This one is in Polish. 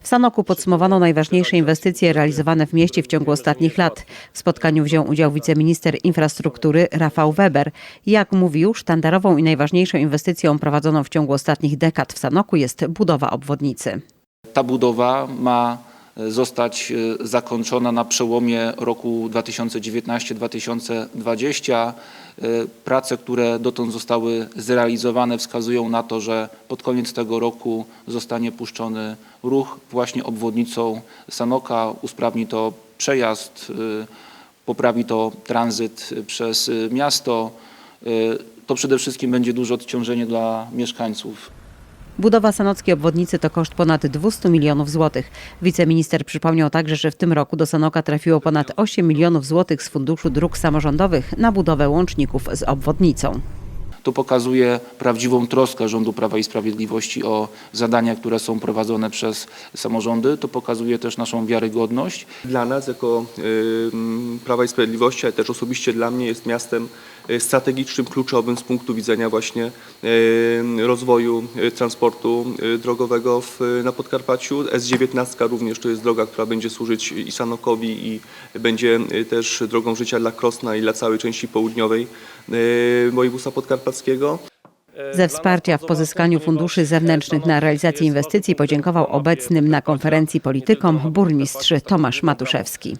W Sanoku podsumowano najważniejsze inwestycje realizowane w mieście w ciągu ostatnich lat. W spotkaniu wziął udział wiceminister infrastruktury Rafał Weber. Jak mówił, sztandarową i najważniejszą inwestycją prowadzoną w ciągu ostatnich dekad w Sanoku jest budowa obwodnicy. Ta budowa ma zostać e, zakończona na przełomie roku 2019-2020. E, Prace, które dotąd zostały zrealizowane wskazują na to, że pod koniec tego roku zostanie puszczony ruch właśnie obwodnicą Sanoka. Usprawni to przejazd, e, poprawi to tranzyt przez e, miasto. E, To przede wszystkim będzie duże odciążenie dla mieszkańców. Budowa sanockiej obwodnicy to koszt ponad 200 milionów złotych. Wiceminister przypomniał także, że w tym roku do Sanoka trafiło ponad 8 milionów złotych z Funduszu Dróg Samorządowych na budowę łączników z obwodnicą. To pokazuje prawdziwą troskę rządu Prawa i Sprawiedliwości o zadania, które są prowadzone przez samorządy. To pokazuje też naszą wiarygodność. Dla nas jako y, Prawa i Sprawiedliwości, ale też osobiście dla mnie jest miastem y, strategicznym, kluczowym z punktu widzenia właśnie y, rozwoju transportu drogowego na Podkarpaciu. S19 również to jest droga, która będzie służyć i Sanokowi i będzie też drogą życia dla Krosna i dla całej części południowej województwa podkarpackiego. Ze wsparcia w pozyskaniu funduszy zewnętrznych na realizację inwestycji podziękował obecnym na konferencji politykom burmistrz Tomasz Matuszewski.